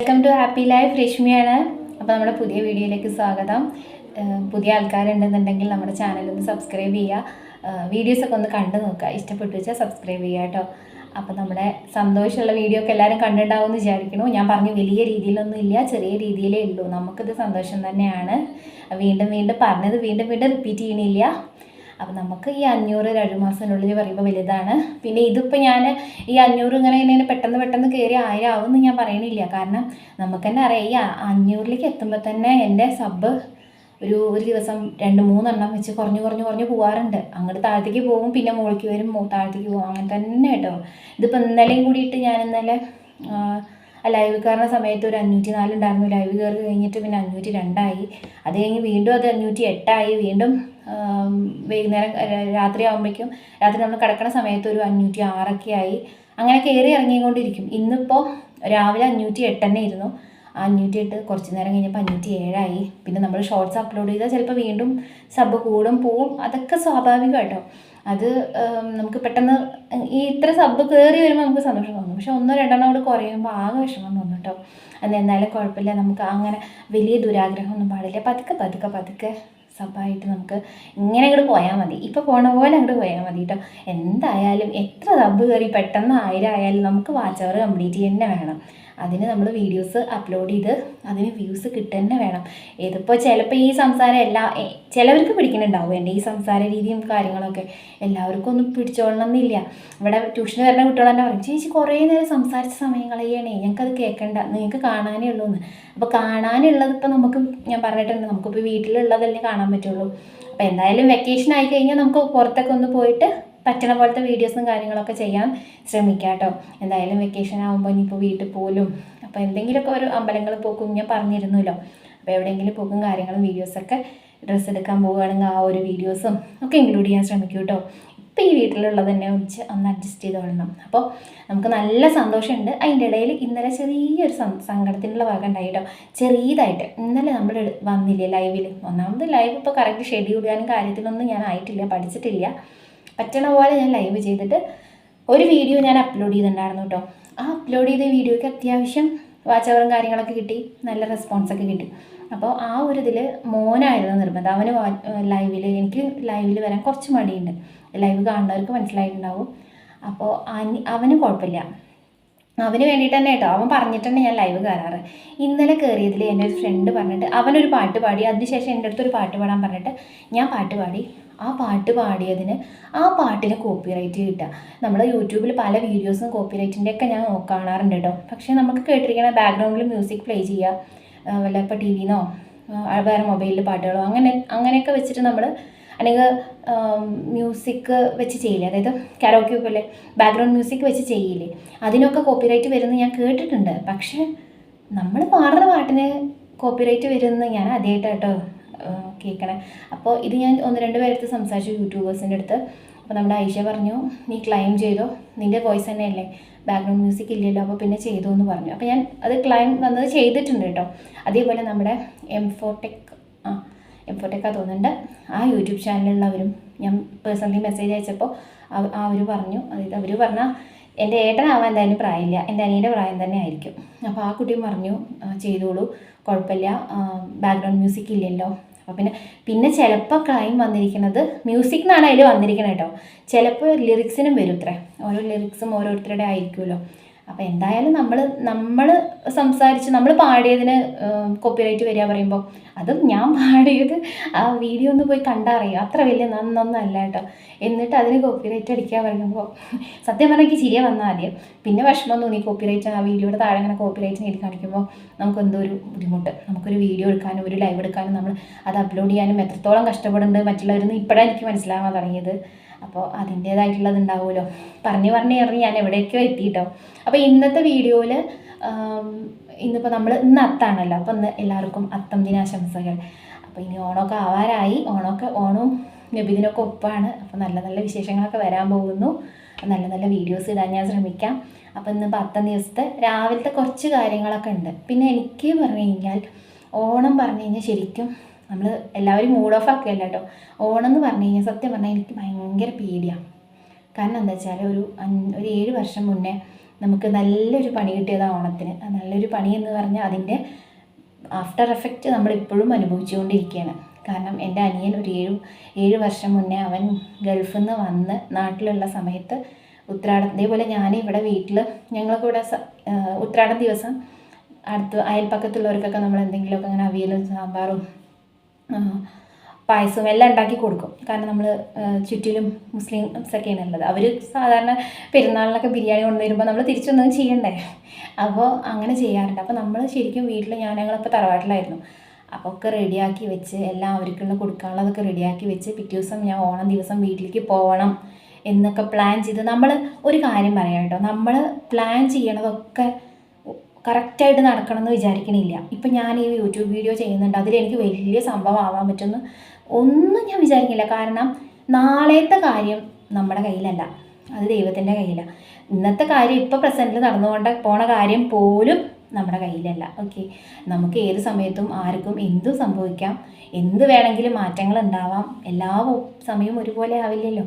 Welcome to happy life രശ്മിയാണ് അപ്പോൾ നമ്മുടെ പുതിയ വീഡിയോയിലേക്ക് സ്വാഗതം. പുതിയ ആൾക്കാരുണ്ടെന്നുണ്ടെങ്കിൽ നമ്മുടെ ചാനൽ ഒന്ന് സബ്സ്ക്രൈബ് ചെയ്യുക. വീഡിയോസൊക്കെ ഒന്ന് കണ്ടു നോക്കുക. ഇഷ്ടപ്പെട്ടു വെച്ചാൽ സബ്സ്ക്രൈബ് ചെയ്യുക കേട്ടോ. അപ്പോൾ നമ്മുടെ സന്തോഷമുള്ള വീഡിയോ ഒക്കെ എല്ലാവരും കണ്ടിട്ടുണ്ടാവും എന്ന് വിചാരിക്കണു ഞാൻ പറഞ്ഞു വലിയ രീതിയിലൊന്നും ഇല്ല ചെറിയ രീതിയിലേ ഉള്ളൂ. നമുക്കിത് സന്തോഷം തന്നെയാണ്. വീണ്ടും വീണ്ടും പറഞ്ഞത് വീണ്ടും വീണ്ടും റിപ്പീറ്റ് ചെയ്യണില്ല. അപ്പം നമുക്ക് ഈ അഞ്ഞൂറ് രണ്ട് മാസത്തിനുള്ളിൽ പറയുമ്പോൾ വലുതാണ്. പിന്നെ ഇതിപ്പോൾ ഞാൻ ഈ അഞ്ഞൂറ് ഇങ്ങനെ ഇങ്ങനെ പെട്ടെന്ന് പെട്ടെന്ന് കയറി ആയിരം ആവുമെന്ന് ഞാൻ പറയണില്ല. കാരണം നമുക്ക് തന്നെ അറിയാം ഈ അഞ്ഞൂറിലേക്ക് എത്തുമ്പോൾ തന്നെ എന്റെ സബ് ഒരു ഒരു ദിവസം രണ്ട് മൂന്നെണ്ണം വെച്ച് കുറഞ്ഞു കുറഞ്ഞു കുറഞ്ഞു പോകാറുണ്ട് അങ്ങോട്ട് താഴത്തേക്ക് പോകും പിന്നെ മുകളിലേക്ക് വരും താഴത്തേക്ക് പോകും. അങ്ങനെ തന്നെ കേട്ടോ. ഇതിപ്പോൾ ഇന്നലെയും കൂടിയിട്ട് ഞാൻ ഇന്നലെ ലൈവ് കയറുന്ന സമയത്ത് ഒരു അഞ്ഞൂറ്റി നാല് ഉണ്ടായിരുന്നു. ലൈവ് കയറി കഴിഞ്ഞിട്ട് പിന്നെ അഞ്ഞൂറ്റി രണ്ടായി അത് കഴിഞ്ഞ് വീണ്ടും അത് അഞ്ഞൂറ്റി എട്ടായി വീണ്ടും വൈകുന്നേരം രാത്രി ആകുമ്പോഴേക്കും രാത്രി നമ്മൾ കിടക്കുന്ന സമയത്ത് ഒരു അഞ്ഞൂറ്റി ആറൊക്കെ ആയി. അങ്ങനെ കയറി ഇറങ്ങിക്കൊണ്ടിരിക്കും. ഇന്നിപ്പോൾ രാവിലെ അഞ്ഞൂറ്റി എട്ട് തന്നെ ഇരുന്നു. അഞ്ഞൂറ്റി എട്ട് കുറച്ച് നേരം കഴിഞ്ഞപ്പോൾ അഞ്ഞൂറ്റി ഏഴായി പിന്നെ നമ്മൾ ഷോർട്സ് അപ്ലോഡ് ചെയ്താൽ ചിലപ്പോൾ വീണ്ടും സബ് കൂടും പോവും അതൊക്കെ സ്വാഭാവികം കേട്ടോ അത് നമുക്ക് പെട്ടെന്ന് ഈ ഇത്ര സബ് കയറി വരുമ്പോൾ നമുക്ക് സന്തോഷം തോന്നും. പക്ഷെ ഒന്നോ രണ്ടെണ്ണം കൂടെ കുറയുമ്പോൾ ആകെ വിഷമം തോന്നും കേട്ടോ അത് എന്തായാലും കുഴപ്പമില്ല. നമുക്ക് അങ്ങനെ വലിയ ദുരാഗ്രഹമൊന്നും പാടില്ല. പതുക്കെ പതുക്കെ പതുക്കെ സബായിട്ട് നമുക്ക് ഇങ്ങനെ അങ്ങോട്ട് പോയാൽ മതി. ഇപ്പോൾ പോണ പോലെ അങ്ങോട്ട് പോയാൽ മതി കേട്ടോ എന്തായാലും എത്ര സബ് കയറി പെട്ടെന്ന് ആയിരം ആയാലും നമുക്ക് വാച്ച് അവർ കംപ്ലീറ്റ് തന്നെ വേണം. അതിന് നമ്മൾ വീഡിയോസ് അപ്ലോഡ് ചെയ്ത് അതിന് വ്യൂസ് കിട്ടുതന്നെ വേണം. ഇതിപ്പോൾ ചിലപ്പോൾ ഈ സംസാരം എല്ലാ ചിലവർക്ക് പിടിക്കുന്നുണ്ടാവും. എന്റെ ഈ സംസാര രീതിയും കാര്യങ്ങളൊക്കെ എല്ലാവർക്കും ഒന്നും പിടിച്ചോളണം എന്നില്ല. ഇവിടെ ട്യൂഷന് വരുന്ന കുട്ടികൾ തന്നെ പറയും ചേച്ചി കുറേ നേരം സംസാരിച്ച സമയം കളയണേ ഞങ്ങൾക്കത് കേൾക്കണ്ട നിങ്ങൾക്ക് കാണാനേ ഉള്ളൂ എന്ന് അപ്പോൾ കാണാനുള്ളത് ഇപ്പോൾ നമുക്ക് ഞാൻ പറഞ്ഞിട്ടുണ്ട് നമുക്കിപ്പോൾ വീട്ടിലുള്ളതല്ലേ കാണാൻ പറ്റുള്ളൂ. അപ്പോൾ എന്തായാലും വെക്കേഷൻ ആയി കഴിഞ്ഞാൽ നമുക്ക് പുറത്തൊക്കെ ഒന്ന് പോയിട്ട് പറ്റണ പോലത്തെ വീഡിയോസും കാര്യങ്ങളൊക്കെ ചെയ്യാൻ ശ്രമിക്കാം കേട്ടോ. എന്തായാലും വെക്കേഷൻ ആകുമ്പോൾ ഇനിയിപ്പോൾ വീട്ടിൽ പോലും അപ്പോൾ എന്തെങ്കിലുമൊക്കെ ഒരു അമ്പലങ്ങൾ പോക്കും ഞാൻ പറഞ്ഞിരുന്നല്ലോ. അപ്പോൾ എവിടെയെങ്കിലും പോക്കും കാര്യങ്ങളും വീഡിയോസൊക്കെ ഡ്രസ്സ് എടുക്കാൻ പോവുകയാണെങ്കിൽ ആ ഒരു വീഡിയോസും ഒക്കെ ഇൻക്ലൂഡ് ചെയ്യാൻ ശ്രമിക്കും കേട്ടോ. ഇപ്പോൾ ഈ വീട്ടിലുള്ളത് തന്നെ വെച്ച് ഒന്ന് അഡ്ജസ്റ്റ് ചെയ്തോളണം അപ്പോൾ നമുക്ക് നല്ല സന്തോഷമുണ്ട്. അതിന്റെ ഇടയിൽ ഇന്നലെ ചെറിയൊരു സങ്കടത്തിനുള്ള ഭാഗം ഉണ്ടായി കേട്ടോ. ചെറിയതായിട്ട്. ഇന്നലെ നമ്മൾ വന്നില്ലേ ലൈവിൽ ഒന്നാമത് ലൈവ് ഇപ്പോൾ കറക്റ്റ് ഷെഡ്യൂൾ ചെയ്യാനും കാര്യത്തിലൊന്നും ഞാൻ ആയിട്ടില്ല പഠിച്ചിട്ടില്ല. പറ്റണ പോലെ ഞാൻ ലൈവ് ചെയ്തിട്ട് ഒരു വീഡിയോ ഞാൻ അപ്ലോഡ് ചെയ്തിട്ടുണ്ടായിരുന്നു കേട്ടോ ആ അപ്ലോഡ് ചെയ്ത വീഡിയോയ്ക്ക് അത്യാവശ്യം വാച്ച് അവറും കാര്യങ്ങളൊക്കെ കിട്ടി. നല്ല റെസ്പോൺസൊക്കെ കിട്ടി. അപ്പോൾ ആ ഒരു ഇതിൽ മോനായിരുന്നു നിർബന്ധം. അവന് ലൈവിൽ എനിക്ക് ലൈവിൽ വരാൻ കുറച്ച് മടിയുണ്ട്. ലൈവ് കാണുന്നവർക്ക് മനസ്സിലായിട്ടുണ്ടാവും. അപ്പോൾ അവന് കുഴപ്പമില്ല. അവന് വേണ്ടിയിട്ട് തന്നെ കേട്ടോ അവൻ പറഞ്ഞിട്ടാണ് ഞാൻ ലൈവ് കയറാറ്. ഇന്നലെ കയറിയതിൽ എന്റെ ഒരു ഫ്രണ്ട് പറഞ്ഞിട്ട് അവനൊരു പാട്ട് പാടി. അതിനുശേഷം എന്റെ അടുത്തൊരു പാട്ട് പാടാൻ പറഞ്ഞിട്ട് ഞാൻ പാട്ട് പാടി. ആ പാട്ട് പാടിയതിന് ആ പാട്ടിന് കോപ്പിറൈറ്റ് കിട്ടുക. നമ്മൾ യൂട്യൂബിൽ പല വീഡിയോസും കോപ്പിറൈറ്റിന്റെ ഒക്കെ ഞാൻ കാണാറുണ്ട് കേട്ടോ പക്ഷേ നമുക്ക് കേട്ടിരിക്കണ ബാക്ക്ഗ്രൗണ്ടിൽ മ്യൂസിക് പ്ലേ ചെയ്യുക വല്ല ഇപ്പോൾ ടി വിന്നോ വേറെ മൊബൈലിൽ പാട്ടുകളോ അങ്ങനെ അങ്ങനെയൊക്കെ വെച്ചിട്ട് നമ്മൾ അല്ലെങ്കിൽ മ്യൂസിക് വെച്ച് ചെയ്യില്ലേ? അതായത് കരോക്കി പോലെ ബാക്ക്ഗ്രൗണ്ട് മ്യൂസിക് വെച്ച് ചെയ്യില്ലേ? അതിനൊക്കെ കോപ്പിറൈറ്റ് വരുന്ന ഞാൻ കേട്ടിട്ടുണ്ട്. പക്ഷേ നമ്മൾ പാടുന്ന പാട്ടിന് കോപ്പിറൈറ്റ് വരുന്ന ഞാൻ ആദ്യമായിട്ടാട്ടോ കേൾക്കണേ അപ്പോൾ ഇത് ഞാൻ ഒന്ന് രണ്ട് പേരടുത്ത് സംസാരിച്ചു യൂട്യൂബേഴ്സിന്റെ അടുത്ത്. അപ്പോൾ നമ്മുടെ ഐഷ പറഞ്ഞു നീ ക്ലൈം ചെയ്തോ? നിന്റെ വോയിസ് തന്നെയല്ലേ. ബാക്ക്ഗ്രൗണ്ട് മ്യൂസിക് ഇല്ലല്ലോ അപ്പോൾ പിന്നെ ചെയ്തോ എന്ന് പറഞ്ഞു. അപ്പോൾ ഞാൻ അത് ക്ലൈം വന്നത് ചെയ്തിട്ടുണ്ട് കേട്ടോ. അതേപോലെ നമ്മുടെ എം ഫോർടെക് ആ എം ഫോർടെക്കാ തോന്നുന്നുണ്ട്. ആ യൂട്യൂബ് ചാനലിലുള്ളവരും ഞാൻ പേഴ്സണലി മെസ്സേജ് അയച്ചപ്പോൾ അവ- അവർ പറഞ്ഞു. അതായത് അവർ പറഞ്ഞാൽ എന്റെ ഏട്ടനാവാൻ എന്തായാലും പ്രായമില്ല. എന്റെ അനിയന്റെ പ്രായം തന്നെ ആയിരിക്കും. അപ്പോൾ ആ കുട്ടിയും പറഞ്ഞു "ആ, ചെയ്തോളൂ. കുഴപ്പമില്ല. ബാക്ക്ഗ്രൗണ്ട് മ്യൂസിക് ഇല്ലല്ലോ. അപ്പോൾ പിന്നെ പിന്നെ ചിലപ്പോൾ ക്ലൈം വന്നിരിക്കുന്നത് മ്യൂസിക് എന്നാണ് അതിൽ വന്നിരിക്കുന്നത് കേട്ടോ ചിലപ്പോൾ ലിറിക്സിനും വരും ഇത്ര. ഓരോ ലിറിക്സും ഓരോരുത്തരുടെ ആയിരിക്കുമല്ലോ അപ്പോൾ എന്തായാലും നമ്മൾ നമ്മൾ സംസാരിച്ച് നമ്മൾ പാടിയതിന് കോപ്പിറൈറ്റ് വരിക പറയുമ്പോൾ അതും ഞാൻ പാടിയത് ആ വീഡിയോ ഒന്ന് പോയി കണ്ടറിയാം അത്ര വലിയ നന്നൊന്നല്ല കേട്ടോ. എന്നിട്ട് അതിന് കോപ്പിറൈറ്റ് അടിക്കാൻ പറയുമ്പോൾ സത്യം പറഞ്ഞാൽ എനിക്ക് ചിരിയ വന്നാൽ ആദ്യം. പിന്നെ വിഷമം തോന്നി കോപ്പിറൈറ്റ് ആ വീഡിയോയുടെ താഴെ അങ്ങനെ കോപ്പിറൈറ്റ് എഴുതി കാണിക്കുമ്പോൾ നമുക്ക് എന്തോ ഒരു ബുദ്ധിമുട്ട്. നമുക്കൊരു വീഡിയോ എടുക്കാനും ഒരു ലൈവ് എടുക്കാനും നമ്മൾ അത് അപ്ലോഡ് ചെയ്യാനും എത്രത്തോളം കഷ്ടപ്പെടുന്നുണ്ട് മറ്റുള്ളവരെന്ന് ഇപ്പോഴാണ് എനിക്ക് മനസ്സിലാവാൻ തുടങ്ങിയത്. അപ്പോൾ അതിന്റേതായിട്ടുള്ളത് ഉണ്ടാവുമല്ലോ പറഞ്ഞു പറഞ്ഞു പറഞ്ഞ് ഞാൻ എവിടേക്കോ എത്തിയിട്ടോ അപ്പോൾ ഇന്നത്തെ വീഡിയോയിൽ ഇന്നിപ്പോൾ നമ്മൾ ഇന്ന് അത്താണല്ലോ. അപ്പോൾ ഇന്ന് എല്ലാവർക്കും അത്തം ദിനാശംസകൾ. അപ്പോൾ ഇനി ഓണമൊക്കെ ആവാറായി. ഓണമൊക്കെ ഓണവും നബിദിനൊക്കെ ഒപ്പാണ്. അപ്പോൾ നല്ല നല്ല വിശേഷങ്ങളൊക്കെ വരാൻ പോകുന്നു. നല്ല നല്ല വീഡിയോസ് ഇടാൻ ഞാൻ ശ്രമിക്കാം. അപ്പോൾ ഇന്ന് പത്താം ദിവസത്തെ രാവിലത്തെ കുറച്ച് കാര്യങ്ങളൊക്കെ ഉണ്ട്. പിന്നെ എനിക്ക് പറഞ്ഞു കഴിഞ്ഞാൽ ഓണം പറഞ്ഞു കഴിഞ്ഞാൽ ശരിക്കും നമ്മൾ എല്ലാവരും മൂഡ് ഓഫ് ആക്കുകയല്ല കേട്ടോ ഓണം എന്ന് പറഞ്ഞു കഴിഞ്ഞാൽ സത്യം പറഞ്ഞാൽ എനിക്ക് ഭയങ്കര പേടിയാണ് കാരണം എന്താ വെച്ചാൽ ഒരു ഒരു ഏഴ് വർഷം മുന്നേ നമുക്ക് നല്ലൊരു പണി കിട്ടിയതാണ് ഓണത്തിന്. നല്ലൊരു പണി എന്ന് പറഞ്ഞാൽ അതിന്റെ ആഫ്റ്റർ എഫക്റ്റ് നമ്മളിപ്പോഴും അനുഭവിച്ചുകൊണ്ടിരിക്കുകയാണ്. കാരണം എന്റെ അനിയൻ ഒരു ഏഴ് ഏഴ് വർഷം മുന്നേ അവൻ ഗൾഫിൽ നിന്ന് വന്ന് നാട്ടിലുള്ള സമയത്ത് ഉത്രാടം ഇതേപോലെ ഞാൻ ഇവിടെ വീട്ടിൽ ഞങ്ങൾക്ക് ഇവിടെ ഉത്രാടം ദിവസം അടുത്ത് അയൽപ്പക്കത്തുള്ളവർക്കൊക്കെ നമ്മൾ എന്തെങ്കിലുമൊക്കെ അങ്ങനെ അവിയലും സാമ്പാറും പായസവും എല്ലാം ഉണ്ടാക്കി കൊടുക്കും. കാരണം നമ്മൾ ചുറ്റിലും മുസ്ലിംസൊക്കെയാണ് ഉള്ളത്. അവർ സാധാരണ പെരുന്നാളിനൊക്കെ ബിരിയാണി കൊണ്ടുവരുമ്പോൾ നമ്മൾ തിരിച്ചൊന്നും ചെയ്യണ്ടേ? അപ്പോൾ അങ്ങനെ ചെയ്യാറുണ്ട്. അപ്പോൾ നമ്മൾ ശരിക്കും വീട്ടിൽ ഞാൻ ഞങ്ങളിപ്പോൾ തറവാട്ടിലായിരുന്നു. അപ്പോൾ ഒക്കെ റെഡിയാക്കി വെച്ച് എല്ലാം അവർക്കുള്ള കൊടുക്കാനുള്ളതൊക്കെ റെഡിയാക്കി വെച്ച് പിറ്റേ ദിവസം ഞാൻ ഓണം ദിവസം വീട്ടിലേക്ക് പോകണം എന്നൊക്കെ പ്ലാൻ ചെയ്ത് നമ്മൾ ഒരു കാര്യം പറയാം കേട്ടോ. നമ്മൾ പ്ലാൻ ചെയ്യണതൊക്കെ കറക്റ്റായിട്ട് നടക്കണം എന്ന് വിചാരിക്കണില്ല. ഇപ്പം ഞാൻ ഈ യൂട്യൂബ് വീഡിയോ ചെയ്യുന്നുണ്ട്. അതിലെനിക്ക് വലിയ സംഭവം ആവാൻ പറ്റുമെന്ന് ഒന്നും ഞാൻ വിചാരിക്കില്ല കാരണം നാളത്തെ കാര്യം നമ്മുടെ കയ്യിലല്ല. അത് ദൈവത്തിന്റെ കയ്യിലാണ് ഇന്നത്തെ കാര്യം ഇപ്പോൾ പ്രസന്റിൽ നടന്നുകൊണ്ട് പോണ കാര്യം പോലും നമ്മുടെ കയ്യിലല്ല. ഓക്കെ. നമുക്ക് ഏത് സമയത്തും ആർക്കും എന്തും സംഭവിക്കാം. എന്ത് വേണമെങ്കിലും മാറ്റങ്ങൾ ഉണ്ടാവാം. എല്ലാ സമയവും ഒരുപോലെ ആവില്ലല്ലോ.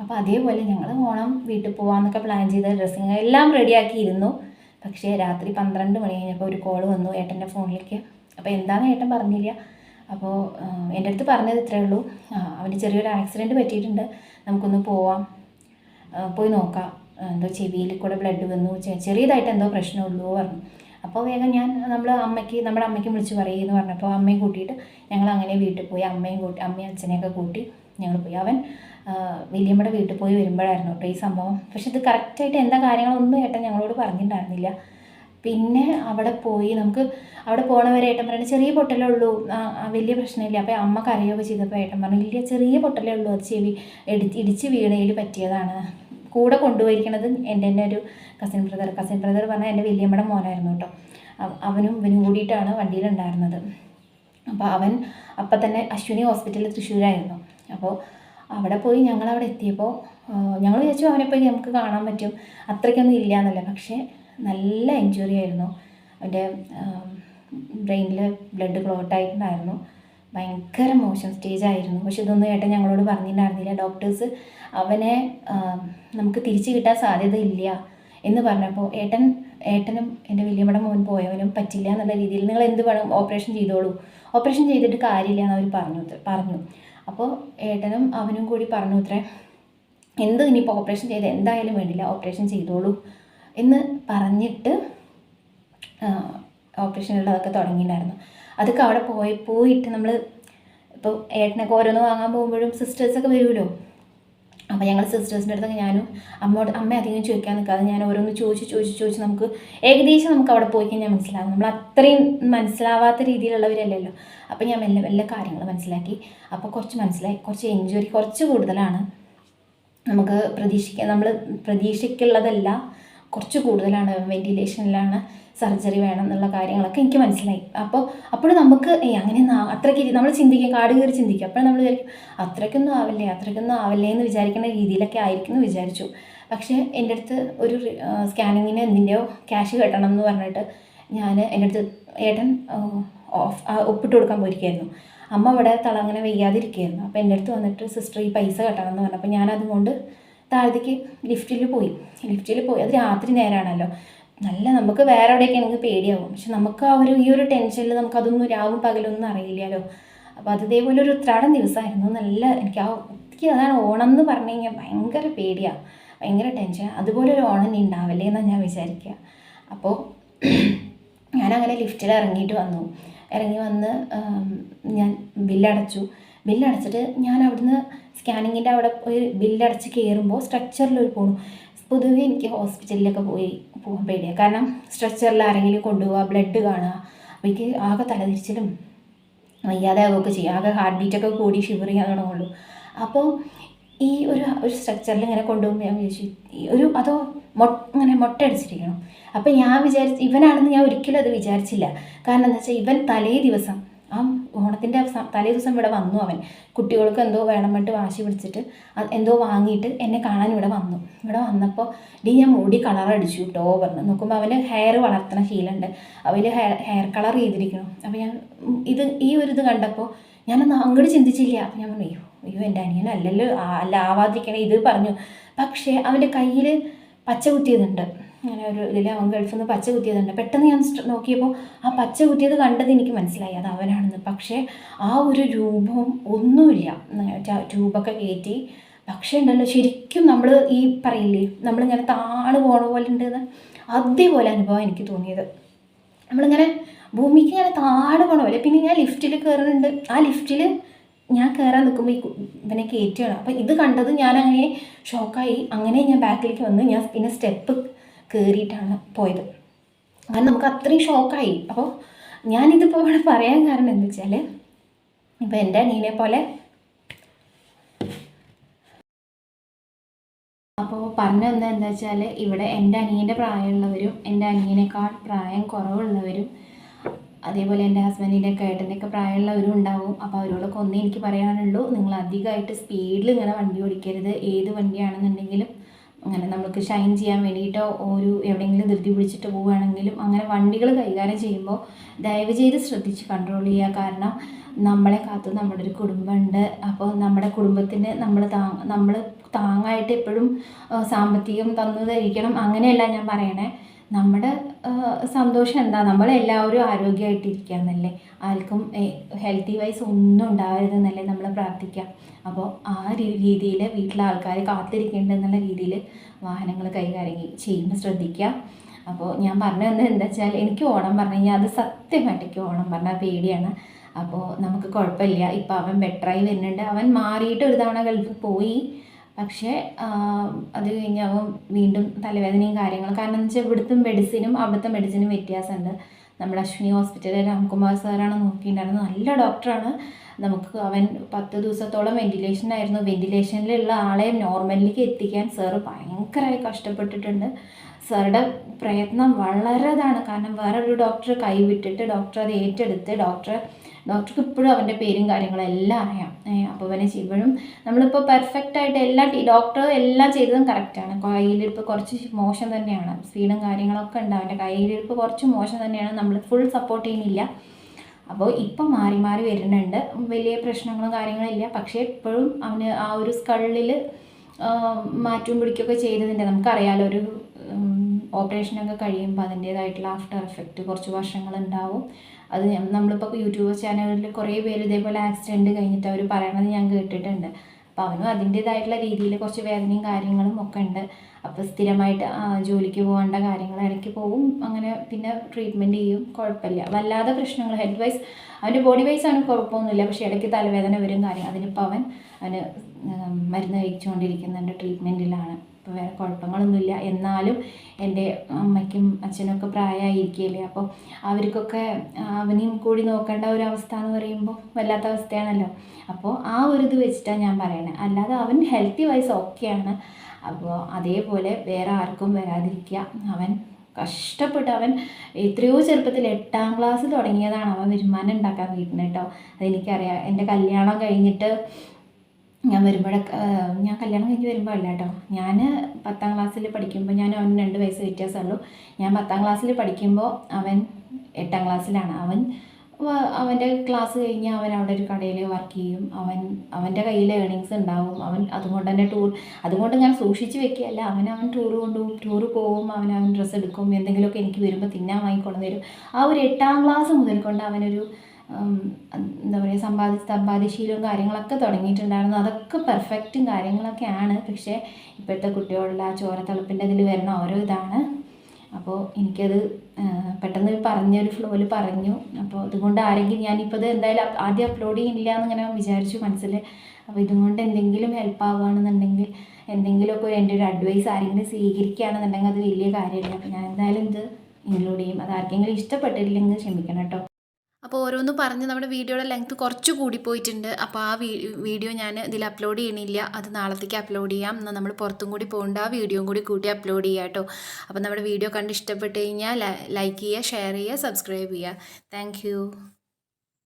അപ്പോൾ അതേപോലെ ഞങ്ങൾ ഓണം വീട്ടിൽ പോകാമെന്നൊക്കെ പ്ലാൻ ചെയ്ത് ഡ്രസ്സിങ് എല്ലാം റെഡിയാക്കിയിരുന്നു. പക്ഷേ രാത്രി പന്ത്രണ്ട് മണി കഴിഞ്ഞപ്പോൾ ഒരു കോൾ വന്നു ഏട്ടന്റെ ഫോണിലേക്ക്. അപ്പോൾ എന്താണെന്ന് ഏട്ടൻ പറഞ്ഞില്ല? അപ്പോൾ എന്റെ അടുത്ത് പറഞ്ഞത് ഇത്രയേ ഉള്ളൂ. അവന് ചെറിയൊരു ആക്സിഡന്റ് പറ്റിയിട്ടുണ്ട്. നമുക്കൊന്ന് പോവാം. പോയി നോക്കാം. എന്തോ ചെവിയിൽ കൂടെ ബ്ലഡ് വന്നു. ചെറിയതായിട്ട് എന്തോ പ്രശ്നമുള്ളൂ പറഞ്ഞു. അപ്പോൾ വേഗം ഞാൻ നമ്മൾ അമ്മയ്ക്ക് നമ്മുടെ അമ്മയ്ക്ക് വിളിച്ച് പറയുമെന്ന് പറഞ്ഞപ്പോൾ അമ്മയും കൂട്ടിയിട്ട് ഞങ്ങൾ അങ്ങനെ വീട്ടിൽ പോയി. അമ്മയും കൂട്ടി അമ്മയും അച്ഛനെയൊക്കെ കൂട്ടി ഞങ്ങൾ പോയി. അവൻ വല്യമ്മയുടെ വീട്ടിൽ പോയി വരുമ്പോഴായിരുന്നു കേട്ടോ ഈ സംഭവം. പക്ഷെ ഇത് കറക്റ്റായിട്ട് എന്താ കാര്യങ്ങളൊന്നും ഏട്ടൻ ഞങ്ങളോട് പറഞ്ഞിട്ടുണ്ടായിരുന്നില്ല. പിന്നെ അവിടെ പോയി നമുക്ക് അവിടെ പോണവരെ ഏട്ടൻ പറയുന്നത് ചെറിയ പൊട്ടലേ ഉള്ളൂ. വലിയ പ്രശ്നമില്ല. അപ്പോൾ അമ്മ കറിയൊക്കെ ചെയ്തപ്പോൾ ഏട്ടൻ പറഞ്ഞു ഇല്ല ചെറിയ പൊട്ടലേ ഉള്ളൂ. അത് ചെവി ഇടി ഇടിച്ച് വീണയിൽ പറ്റിയതാണ്. കൂടെ കൊണ്ടുപോയിരിക്കണത് എന്റെ തന്നെ ഒരു കസിൻ ബ്രദർ കസിൻ ബ്രദർ പറഞ്ഞാൽ എന്റെ വലിയമ്മയുടെ മോനായിരുന്നു കേട്ടോ. അവനും ഇവനും കൂടിയിട്ടാണ് വണ്ടിയിലുണ്ടായിരുന്നത് അപ്പോൾ അവൻ അപ്പം തന്നെ അശ്വിനി ഹോസ്പിറ്റലിൽ തൃശ്ശൂരായിരുന്നു. അപ്പോൾ അവിടെ പോയി ഞങ്ങൾ അവിടെ എത്തിയപ്പോൾ ഞങ്ങൾ വിചാരിച്ചു അവനെ പോയി നമുക്ക് കാണാൻ പറ്റും. അത്രയ്ക്കൊന്നും ഇല്ല എന്നല്ല പക്ഷേ നല്ല എഞ്ചുറി ആയിരുന്നു. അവന്റെ ബ്രെയിനിൽ ബ്ലഡ് ക്ലോട്ടായിട്ടുണ്ടായിരുന്നു ഭയങ്കര മോശം സ്റ്റേജ് ആയിരുന്നു. പക്ഷെ ഇതൊന്നും ഏട്ടൻ ഞങ്ങളോട് പറഞ്ഞിട്ടുണ്ടായിരുന്നില്ല. ഡോക്ടേഴ്സ് അവനെ നമുക്ക് തിരിച്ചു കിട്ടാൻ സാധ്യതയില്ല എന്ന് പറഞ്ഞപ്പോൾ ഏട്ടൻ ഏട്ടനും എന്റെ വലിയമ്മയുടെ മോൻ പോയവനും പറ്റില്ല എന്നുള്ള രീതിയിൽ നിങ്ങൾ എന്ത് വേണം ഓപ്പറേഷൻ ചെയ്തോളൂ. ഓപ്പറേഷൻ ചെയ്തിട്ട് കാര്യമില്ല എന്ന് അവർ പറഞ്ഞു പറഞ്ഞു. അപ്പോൾ ഏട്ടനും അവനും കൂടി പറഞ്ഞു അത്രേ എന്ത് ഇനിയിപ്പോൾ ഓപ്പറേഷൻ ചെയ്ത് എന്തായാലും വേണ്ടില്ല ഓപ്പറേഷൻ ചെയ്തോളൂ എന്ന് പറഞ്ഞിട്ട് ഓപ്പറേഷനുള്ളതൊക്കെ തുടങ്ങിയിട്ടുണ്ടായിരുന്നു. അതൊക്കെ അവിടെ പോയി പോയിട്ട് നമ്മൾ ഇപ്പോൾ ഏട്ടനൊക്കെ ഓരോന്ന് വാങ്ങാൻ പോകുമ്പോഴും സിസ്റ്റേഴ്സൊക്കെ വരുമല്ലോ. അപ്പോൾ ഞങ്ങൾ സിസ്റ്റേഴ്സിന്റെ അടുത്തൊക്കെ ഞാനും അമ്മയോട് അമ്മ അധികം ചോദിക്കാൻ നിൽക്കാതെ ഞാൻ ഓരോന്ന് ചോദിച്ച് ചോദിച്ച് ചോദിച്ച് നമുക്ക് ഏകദേശം നമുക്ക് അവിടെ പോയി കഴിഞ്ഞാൽ മനസ്സിലാകും. നമ്മൾ അത്രയും മനസ്സിലാവാത്ത രീതിയിലുള്ളവരല്ലല്ലോ. അപ്പോൾ ഞാൻ മെല്ലെ മെല്ലെ കാര്യങ്ങൾ മനസ്സിലാക്കി. അപ്പോൾ കുറച്ച് മനസ്സിലായി. കുറച്ച് എൻജോയ് കുറച്ച് കൂടുതലാണ്. നമുക്ക് പ്രതീക്ഷിക്കാൻ നമ്മൾ പ്രതീക്ഷയ്ക്കുള്ളതല്ല കുറച്ച് കൂടുതലാണ് വെന്റിലേഷനിലാണ് സർജറി വേണം എന്നുള്ള കാര്യങ്ങളൊക്കെ എനിക്ക് മനസ്സിലായി. അപ്പോൾ അപ്പോൾ നമുക്ക് ഏയ് അങ്ങനെ അത്രയ്ക്ക് നമ്മൾ ചിന്തിക്കുക കാട് കയറി ചിന്തിക്കുക അപ്പോൾ നമ്മൾ വിചാരിക്കും അത്രയ്ക്കൊന്നും ആവില്ലേ അത്രയ്ക്കൊന്നും ആവില്ലേ എന്ന് വിചാരിക്കുന്ന രീതിയിലൊക്കെ ആയിരിക്കും എന്ന് വിചാരിച്ചു. പക്ഷേ എന്റെ അടുത്ത് ഒരു സ്കാനിങ്ങിന് എന്തിന്റെയോ ക്യാഷ് കെട്ടണം എന്ന് പറഞ്ഞിട്ട് ഞാൻ എന്റെ അടുത്ത് ഏട്ടൻ ഓഫ് ഒപ്പിട്ട് കൊടുക്കാൻ പോയിരിക്കുകയായിരുന്നു അമ്മ ഇവിടെ തളങ്ങനെ വെയ്യാതിരിക്കുകയായിരുന്നു. അപ്പോൾ എന്റെ അടുത്ത് വന്നിട്ട് സിസ്റ്റർ ഈ പൈസ കെട്ടണം എന്ന് പറഞ്ഞപ്പോൾ അപ്പോൾ കൊണ്ട് താഴത്തേക്ക് ലിഫ്റ്റിൽ പോയി. ലിഫ്റ്റിൽ പോയി. അത് രാത്രി നേരമാണല്ലോ നല്ല നമുക്ക് വേറെ എവിടെയൊക്കെ ആണെങ്കിൽ പേടിയാവും. പക്ഷെ നമുക്ക് ആ ഒരു ഈ ഒരു ടെൻഷനിൽ നമുക്ക് അതൊന്നും രാവും പകലൊന്നും അറിയില്ലല്ലോ. അപ്പോൾ അത് ഇതേപോലെ ഒരു ഉത്രാടം ദിവസമായിരുന്നു. നല്ല എനിക്ക് ആ എനിക്ക് അതാണ് ഓണം എന്ന് പറഞ്ഞു കഴിഞ്ഞാൽ ഭയങ്കര പേടിയാണ് ഭയങ്കര ടെൻഷൻ അതുപോലെ ഒരു ഓണം ഉണ്ടാവില്ലേ എന്നാണ് ഞാൻ വിചാരിക്കുക അപ്പോൾ ഞാനങ്ങനെ ലിഫ്റ്റിൽ ഇറങ്ങിയിട്ട് വന്നു. ഇറങ്ങി വന്ന് ഞാൻ ബില്ലടച്ചു. ബില്ലടച്ചിട്ട് ഞാൻ അവിടുന്ന് സ്കാനിങ്ങിന്റെ അവിടെ ഒരു ബില്ലടച്ച് കയറുമ്പോൾ സ്ട്രക്ചറിൽ ഒരു പോണു. പൊതുവേ എനിക്ക് ഹോസ്പിറ്റലിലൊക്കെ പോയി പോകാൻ പേടിയാണ് കാരണം സ്ട്രക്ചറിൽ ആരെങ്കിലും കൊണ്ടുപോകുക ബ്ലഡ് കാണുക അപ്പോൾ എനിക്ക് ആകെ തലതിരിച്ചിലും വയ്യാതെ ആവുകയൊക്കെ ചെയ്യും. ആകെ ഹാർട്ട് ബീറ്റൊക്കെ കൂടി ഷിവർ ചെയ്യാൻ തുടങ്ങുള്ളൂ. അപ്പോൾ ഈ ഒരു ഒരു സ്ട്രക്ചറിൽ ഇങ്ങനെ കൊണ്ടുപോകുമ്പോൾ ഞാൻ വിചാരിച്ചു ഒരു അതോ മൊ ഇങ്ങനെ മൊട്ടടിച്ചിരിക്കണം അപ്പോൾ ഞാൻ വിചാരിച്ച് ഇവനാണെന്ന് ഞാൻ ഒരിക്കലും അത് വിചാരിച്ചില്ല. കാരണം എന്താ വെച്ചാൽ ഇവൻ തലേ ദിവസം ആ ഓണത്തിന്റെ തലേ ദിവസം ഇവിടെ വന്നു അവൻ. കുട്ടികൾക്ക് എന്തോ വേണം വാശി പിടിച്ചിട്ട് എന്തോ വാങ്ങിയിട്ട് എന്നെ കാണാൻ ഇവിടെ വന്നു. ഇവിടെ വന്നപ്പോൾ ഡി ഞാൻ മുടി കളർ അടിച്ചു കേട്ടോ പറഞ്ഞു. നോക്കുമ്പോൾ അവന് ഹെയർ വളർത്തണ ശീലമുണ്ട് അവർ ഹെയർ ഹെയർ കളർ ചെയ്തിരിക്കണം അപ്പോൾ ഞാൻ ഇത് ഈ ഒരു ഇത് കണ്ടപ്പോൾ ഞാനൊന്ന് അങ്ങോട്ട് ചിന്തിച്ചില്ല. അപ്പം ഞാൻ പറഞ്ഞു അയ്യോ അയ്യോ എന്റെ അനിയനല്ലല്ലോ അല്ലല്ലോ അല്ല ആവാതിരിക്കണേ ഇത് പറഞ്ഞു. പക്ഷേ അവന്റെ കയ്യിൽ പച്ച കുത്തിയതുണ്ട്. അങ്ങനെ ഒരു ഇതിൽ അവൻ ഗൾഫിൽ നിന്ന് പച്ച കുത്തിയതുണ്ട്. പെട്ടെന്ന് ഞാൻ നോക്കിയപ്പോൾ ആ പച്ച കുത്തിയത് കണ്ടത് എനിക്ക് മനസ്സിലായി. അത് അവനാണെന്ന്. പക്ഷേ ആ ഒരു രൂപം ഒന്നുമില്ല. ട്യൂബൊക്കെ കയറ്റി. പക്ഷേ ഉണ്ടല്ലോ ശരിക്കും നമ്മൾ ഈ പറയില്ലേ നമ്മളിങ്ങനെ താണ് പോണ പോലെ ഉണ്ടെന്ന് അതേപോലെ അനുഭവം എനിക്ക് തോന്നിയത്. നമ്മളിങ്ങനെ ഭൂമിക്ക് ഇങ്ങനെ താഴെ പോണ പോലെ. പിന്നെ ഞാൻ ലിഫ്റ്റിൽ കയറുന്നുണ്ട് ആ ലിഫ്റ്റിൽ ഞാൻ കയറാൻ നിൽക്കുമ്പോൾ ഈ ഇവനെ കയറ്റുകയാണ്. അപ്പോൾ ഇത് കണ്ടത് ഞാൻ അങ്ങനെ ഷോക്കായി. അങ്ങനെ ഞാൻ ബാക്കിലേക്ക് വന്ന് ഞാൻ പിന്നെ സ്റ്റെപ്പ് കയറിയിട്ടാണ് പോയത്. അങ്ങനെ നമുക്ക് അത്രയും ഷോക്കായി. അപ്പോൾ ഞാനിതിപ്പോൾ ഇവിടെ പറയാൻ കാരണം എന്താ വെച്ചാൽ ഇപ്പം എന്റെ അനിയനെ പോലെ അപ്പോൾ പറഞ്ഞു വന്നത് എന്താ വെച്ചാൽ ഇവിടെ എന്റെ അനിയന്റെ പ്രായമുള്ളവരും എന്റെ അനിയനേക്കാൾ പ്രായം കുറവുള്ളവരും അതേപോലെ എന്റെ ഹസ്ബൻഡിന്റെ ഒക്കെ പ്രായമുള്ളവരും ഉണ്ടാവും. അപ്പോൾ അവരോടൊക്കെ ഒന്നേ എനിക്ക് പറയാനുള്ളൂ. നിങ്ങൾ അധികമായിട്ട് സ്പീഡിൽ ഇങ്ങനെ വണ്ടി ഓടിക്കരുത്. ഏത് വണ്ടിയാണെന്നുണ്ടെങ്കിലും അങ്ങനെ നമുക്ക് ഷൈൻ ചെയ്യാൻ വേണ്ടിയിട്ടോ ഒരു എവിടെയെങ്കിലും ധൃതി പിടിച്ചിട്ട് പോവുകയാണെങ്കിലും അങ്ങനെ വണ്ടികൾ കൈകാര്യം ചെയ്യുമ്പോൾ ദയവ് ചെയ്ത് ശ്രദ്ധിച്ച് കൺട്രോൾ ചെയ്യുക. കാരണം നമ്മളെ കാത്ത് നമ്മുടെ ഒരു കുടുംബമുണ്ട്. അപ്പോൾ നമ്മുടെ കുടുംബത്തിന് നമ്മൾ നമ്മൾ താങ്ങായിട്ട് എപ്പോഴും സാമ്പത്തികം തന്നു ധരിക്കണം അങ്ങനെയല്ല ഞാൻ പറയണേ. നമ്മുടെ സന്തോഷം എന്താ? നമ്മളെല്ലാവരും ആരോഗ്യമായിട്ടിരിക്കുക എന്നല്ലേ ആർക്കും ഹെൽത്തി വൈസ് ഒന്നും ഉണ്ടാവരുതെന്നല്ലേ നമ്മൾ പ്രാർത്ഥിക്കുക അപ്പോൾ ആ രീതിയിൽ വീട്ടിലെ ആൾക്കാർ കാത്തിരിക്കേണ്ടെന്നുള്ള രീതിയിൽ വാഹനങ്ങൾ കൈകാര്യം ചെയ്യുമ്പോൾ ശ്രദ്ധിക്കുക അപ്പോൾ ഞാൻ പറഞ്ഞു തന്നത് എന്താ വെച്ചാൽ എനിക്ക് ഓണം പറഞ്ഞു കഴിഞ്ഞാൽ അത് സത്യമായിട്ട് ഓണം പറഞ്ഞാൽ പേടിയാണ്. അപ്പോൾ നമുക്ക് കുഴപ്പമില്ല. ഇപ്പോൾ അവൻ ബെറ്ററായി വരുന്നുണ്ട്. അവൻ മാറിയിട്ട് ഒരു തവണ ഗൾഫിൽ പോയി. പക്ഷേ അത് കഴിഞ്ഞാവും വീണ്ടും തലവേദനയും കാര്യങ്ങളും കാരണം എന്ന് വെച്ചാൽ ഇവിടുത്തെ മെഡിസിനും അവിടുത്തെ മെഡിസിനും വ്യത്യാസമുണ്ട്. നമ്മുടെ അശ്വിനി ഹോസ്പിറ്റലിൽ രാംകുമാർ സാറാണ് നോക്കിയിട്ടുണ്ടായിരുന്നത്. നല്ല ഡോക്ടറാണ് നമുക്ക് അവൻ പത്ത് ദിവസത്തോളം വെന്റിലേഷനായിരുന്നു വെന്റിലേഷനിലുള്ള ആളെ നോർമലിലേക്ക് എത്തിക്കാൻ സാറ് ഭയങ്കരമായി കഷ്ടപ്പെട്ടിട്ടുണ്ട്. സാറുടെ പ്രയത്നം വളരെ ഇതാണ് കാരണം വേറൊരു ഡോക്ടർ കൈവിട്ടിട്ട് ഡോക്ടർ അത് ഏറ്റെടുത്ത് ഡോക്ടർ ഡോക്ടർക്ക് ഇപ്പോഴും അവന്റെ പേരും കാര്യങ്ങളും എല്ലാം അറിയാം. അപ്പോൾ അവനെ ഇപ്പോഴും നമ്മളിപ്പോൾ പെർഫെക്റ്റ് ആയിട്ട് എല്ലാ ഡോക്ടർ എല്ലാം ചെയ്തതും കറക്റ്റാണ് കയ്യിലിരിപ്പ് കുറച്ച് മോശം തന്നെയാണ്. സ്പീഡും കാര്യങ്ങളൊക്കെ ഉണ്ട്. അവന്റെ കയ്യിലിരിപ്പ് കുറച്ച് മോശം തന്നെയാണ്. നമ്മൾ ഫുൾ സപ്പോർട്ട് ചെയ്യുന്നില്ല. അപ്പോൾ ഇപ്പം മാറി മാറി വരുന്നുണ്ട്. വലിയ പ്രശ്നങ്ങളും കാര്യങ്ങളും ഇല്ല. പക്ഷേ ഇപ്പോഴും അവന് ആ ഒരു സ്കള്ളിൽ മാറ്റവും പിടിക്കുകയൊക്കെ ചെയ്തതിന്റെ നമുക്കറിയാലോ ഒരു ഓപ്പറേഷനൊക്കെ കഴിയുമ്പോൾ അതിന്റേതായിട്ടുള്ള ആഫ്റ്റർ എഫക്റ്റ് കുറച്ച് വർഷങ്ങൾ ഉണ്ടാവും അത് നമ്മളിപ്പോൾ യൂട്യൂബ് ചാനലിൽ കുറേ പേര് ഇതേപോലെ ആക്സിഡന്റ് കഴിഞ്ഞിട്ട് അവർ പറയണത് ഞാൻ കേട്ടിട്ടുണ്ട്. അപ്പോൾ അവനും അതിന്റേതായിട്ടുള്ള രീതിയിൽ കുറച്ച് വേദനയും കാര്യങ്ങളും ഒക്കെ ഉണ്ട്. അപ്പോൾ സ്ഥിരമായിട്ട് ജോലിക്ക് പോകേണ്ട കാര്യങ്ങൾ ഇടയ്ക്ക് പോവും. അങ്ങനെ പിന്നെ ട്രീറ്റ്മെന്റ് ചെയ്യും. കുഴപ്പമില്ല. വല്ലാതെ പ്രശ്നങ്ങൾ ഹെഡ് വൈസ് അവന്റെ ബോഡി വൈസ് ആണ് കുഴപ്പമൊന്നുമില്ല. പക്ഷേ ഇടയ്ക്ക് തലവേദന വരും കാര്യം അതിനിപ്പോൾ അവൻ അവന് മരുന്ന് കഴിച്ചുകൊണ്ടിരിക്കുന്നുണ്ട് ട്രീറ്റ്മെന്റിലാണ് ഇപ്പോൾ വേറെ കുഴപ്പങ്ങളൊന്നുമില്ല. എന്നാലും എന്റെ അമ്മയ്ക്കും അച്ഛനൊക്കെ പ്രായമായിരിക്കുകയല്ലേ? അപ്പോൾ അവർക്കൊക്കെ അവനെയും കൂടി നോക്കേണ്ട ഒരു അവസ്ഥ എന്ന് പറയുമ്പോൾ വല്ലാത്ത അവസ്ഥയാണല്ലോ. അപ്പോൾ ആ ഒരു ഇത് വെച്ചിട്ടാണ് ഞാൻ പറയണത് അല്ലാതെ അവൻ ഹെൽത്തി വൈസ് ഓക്കെയാണ് അപ്പോൾ അതേപോലെ വേറെ ആർക്കും വരാതിരിക്കുക. അവൻ കഷ്ടപ്പെട്ട് അവൻ എത്രയോ ചെറുപ്പത്തിൽ എട്ടാം ക്ലാസ് തുടങ്ങിയതാണ് അവൻ വരുമാനം ഉണ്ടാക്കാൻ വീട്ടിന് കേട്ടോ. അതെനിക്കറിയാം. എന്റെ കല്യാണം കഴിഞ്ഞിട്ട് ഞാൻ വരുമ്പോഴൊക്കെ ഞാൻ കല്യാണം കഴിഞ്ഞ് വരുമ്പോൾ അല്ല കേട്ടോ. ഞാൻ പത്താം ക്ലാസ്സിൽ പഠിക്കുമ്പോൾ ഞാൻ അവന് രണ്ട് വയസ്സ് വ്യത്യാസമുള്ളൂ. ഞാൻ പത്താം ക്ലാസ്സിൽ പഠിക്കുമ്പോൾ അവൻ എട്ടാം ക്ലാസ്സിലാണ്. അവൻ അവന്റെ ക്ലാസ് കഴിഞ്ഞ് അവൻ അവിടെ ഒരു കടയിൽ വർക്ക് ചെയ്യും. അവൻ അവന്റെ കയ്യിൽ ഏണിങ്സ് ഉണ്ടാവും. അവൻ അതുകൊണ്ട് തന്നെ ടൂർ അതുകൊണ്ട് ഞാൻ സൂക്ഷിച്ച് വെക്കുകയല്ല. അവൻ അവൻ ടൂർ കൊണ്ടുപോകും ടൂർ പോകും. അവൻ അവൻ ഡ്രസ്സ് എടുക്കും. എന്തെങ്കിലുമൊക്കെ എനിക്ക് വരുമ്പോൾ തിന്നാൻ വാങ്ങിക്കൊണ്ടു തരും ആ ഒരു എട്ടാം ക്ലാസ് മുതൽ കൊണ്ട് അവനൊരു എന്താ പറയുക സമ്പാദി സമ്പാദ്യശീലവും കാര്യങ്ങളൊക്കെ തുടങ്ങിയിട്ടുണ്ടായിരുന്നു. അതൊക്കെ പെർഫെക്റ്റും കാര്യങ്ങളൊക്കെയാണ്. പക്ഷേ ഇപ്പോഴത്തെ കുട്ടികളുടെ ആ ചോരത്തിളപ്പിന്റെ ഇതിൽ വരുന്ന ഓരോ ഇതാണ്. അപ്പോൾ എനിക്കത് പെട്ടെന്ന് പറഞ്ഞൊരു ഫ്ലോയിൽ പറഞ്ഞു. അപ്പോൾ അതുകൊണ്ട് ആരെങ്കിലും ഞാനിപ്പോൾ ഇത് എന്തായാലും ആദ്യം അപ്ലോഡ് ചെയ്യുന്നില്ല എന്നിങ്ങനെ വിചാരിച്ചു മനസ്സിൽ അപ്പോൾ ഇതുകൊണ്ട് എന്തെങ്കിലും ഹെൽപ്പ് ആവുകയാണെന്നുണ്ടെങ്കിൽ എന്തെങ്കിലുമൊക്കെ എന്റെ ഒരു അഡ്വൈസ് ആരെങ്കിലും സ്വീകരിക്കുകയാണെന്നുണ്ടെങ്കിൽ അത് വലിയ കാര്യമില്ല. അപ്പോൾ ഞാൻ എന്തായാലും ഇത് ഇൻക്ലൂഡ് ചെയ്യും. അത് ആർക്കെങ്കിലും ഇഷ്ടപ്പെട്ടില്ലെങ്കിൽ ക്ഷമിക്കണം കേട്ടോ. അപ്പോൾ ഓരോന്ന് പറഞ്ഞ് നമ്മുടെ വീഡിയോയുടെ ലെങ്ത് കുറച്ച് കൂടിപ്പോയിട്ടുണ്ട് അപ്പോൾ ആ വീഡിയോ ഞാൻ ഇതിൽ അപ്ലോഡ് ചെയ്യണില്ല. അത് നാളത്തേക്ക് അപ്ലോഡ് ചെയ്യാം. എന്നാൽ നമ്മൾ പുറത്തും കൂടി പോകേണ്ട. ആ വീഡിയോയും കൂടി കൂട്ടി അപ്ലോഡ് ചെയ്യാം കേട്ടോ. അപ്പോൾ നമ്മുടെ വീഡിയോ കണ്ട് ഇഷ്ടപ്പെട്ട് കഴിഞ്ഞാൽ ലൈക്ക് ചെയ്യുക ഷെയർ ചെയ്യുക സബ്സ്ക്രൈബ് ചെയ്യുക. താങ്ക്